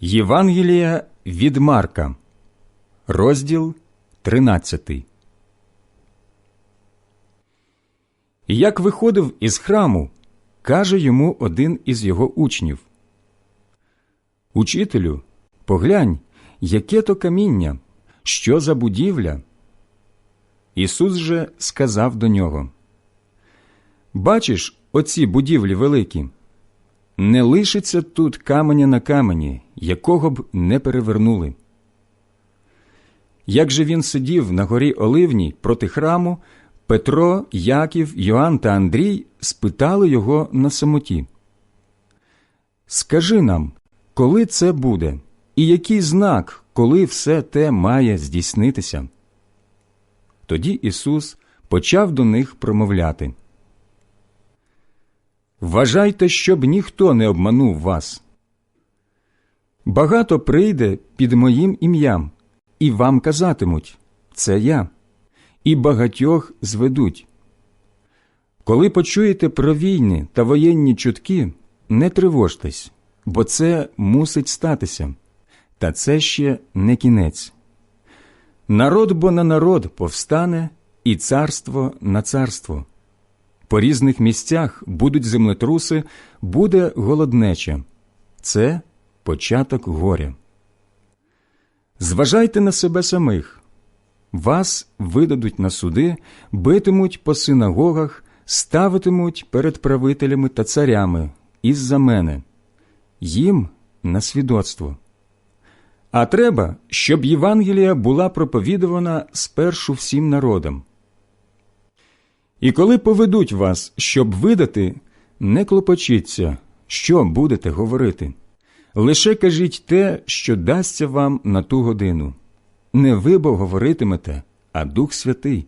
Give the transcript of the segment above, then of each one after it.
Євангелія від Марка, розділ 13. І Як виходив із храму, каже йому один із його учнів Учителю, поглянь, яке то каміння, що за будівля. Ісус же сказав до нього Бачиш оці будівлі великі? Не лишиться тут каменя на камені, якого б не перевернули. Як же він сидів на горі Оливній проти храму, Петро, Яків, Йоанн та Андрій спитали його на самоті. Скажи нам, коли це буде, і який знак, коли все те має здійснитися? Тоді Ісус почав до них промовляти. Вважайте, щоб ніхто не обманув вас. Багато прийде під моїм ім'ям, і вам казатимуть це я, і багатьох зведуть. Коли почуєте про війни та воєнні чутки, не тривожтесь, бо це мусить статися, та це ще не кінець. Народ бо на народ повстане, і царство на царство. По різних місцях будуть землетруси, буде голоднеча. Це початок горя. Зважайте на себе самих. Вас видадуть на суди, битимуть по синагогах, ставитимуть перед правителями та царями із за мене, їм на свідоцтво. А треба, щоб Євангелія була проповідувана спершу всім народам. І коли поведуть вас, щоб видати, не клопочіться, що будете говорити. Лише кажіть те, що дасться вам на ту годину. Не ви бо говоритимете, а Дух Святий.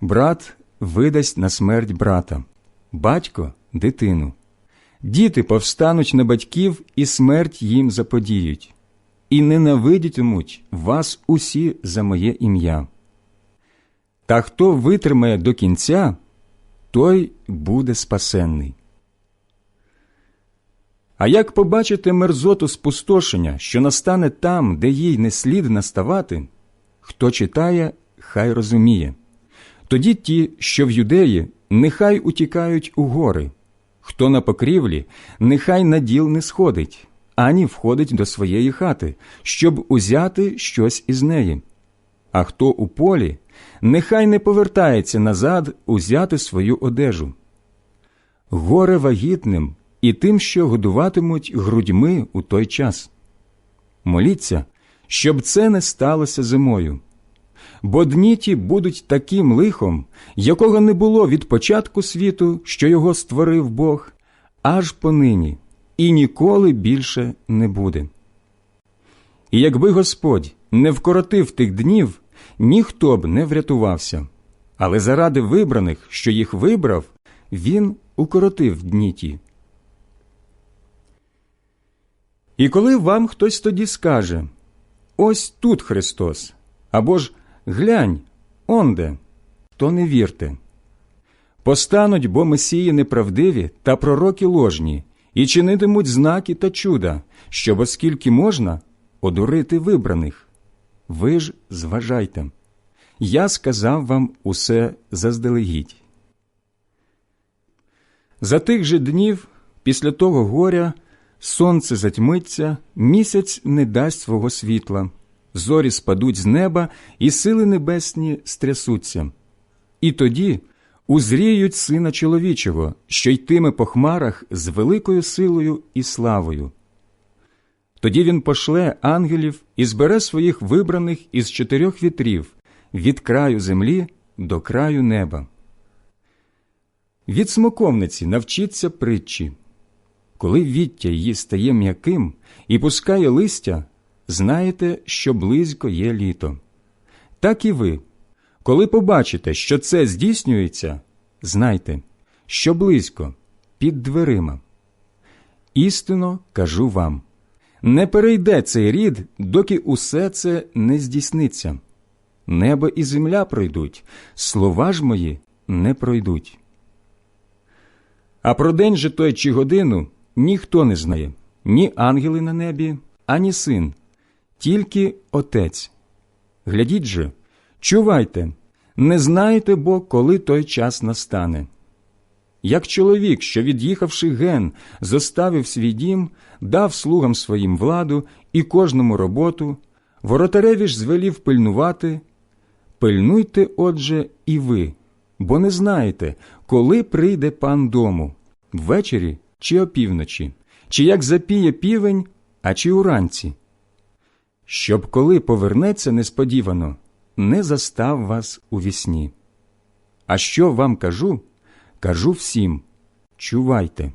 Брат видасть на смерть брата, батько дитину. Діти повстануть на батьків і смерть їм заподіють, і ненавидітимуть вас усі за моє ім'я. Та хто витримає до кінця, той буде спасенний. А як побачите мерзоту спустошення, що настане там, де їй не слід наставати, хто читає, хай розуміє. Тоді ті, що в юдеї, нехай утікають у гори, хто на покрівлі, нехай на діл не сходить, ані входить до своєї хати, щоб узяти щось із неї. А хто у полі, нехай не повертається назад узяти свою одежу. Горе вагітним і тим, що годуватимуть грудьми у той час. Моліться, щоб це не сталося зимою. Бо дні ті будуть таким лихом, якого не було від початку світу, що його створив Бог, аж понині, і ніколи більше не буде. І якби Господь не вкоротив тих днів, ніхто б не врятувався, але заради вибраних, що їх вибрав, він укоротив дні ті. І коли вам хтось тоді скаже Ось тут Христос, або ж глянь, онде, то не вірте. Постануть бо месії неправдиві та пророки ложні, і чинитимуть знаки та чуда, щоб, оскільки можна, одурити вибраних. Ви ж зважайте. Я сказав вам усе заздалегідь. За тих же днів, після того горя, сонце затьмиться, місяць не дасть свого світла, зорі спадуть з неба, і сили небесні стрясуться. І тоді узріють сина чоловічого, що йтиме по хмарах з великою силою і славою. Тоді він пошле ангелів і збере своїх вибраних із чотирьох вітрів від краю землі до краю неба. Від смоковниці навчиться притчі. Коли віття її стає м'яким і пускає листя, знаєте, що близько є літо. Так і ви, коли побачите, що це здійснюється, знайте, що близько під дверима. Істинно кажу вам не перейде цей рід, доки усе це не здійсниться. Небо і земля пройдуть, слова ж мої не пройдуть. А про день же той чи годину ніхто не знає, ні ангели на небі, ані син, тільки Отець. Глядіть же, чувайте, не знаєте бо, коли той час настане. Як чоловік, що, від'їхавши ген, зоставив свій дім, дав слугам своїм владу і кожному роботу, воротареві ж звелів пильнувати, пильнуйте, отже, і ви, бо не знаєте, коли прийде пан дому, ввечері чи опівночі, чи як запіє півень, а чи уранці. Щоб коли повернеться несподівано, не застав вас у вісні. А що вам кажу, кажу всім чувайте.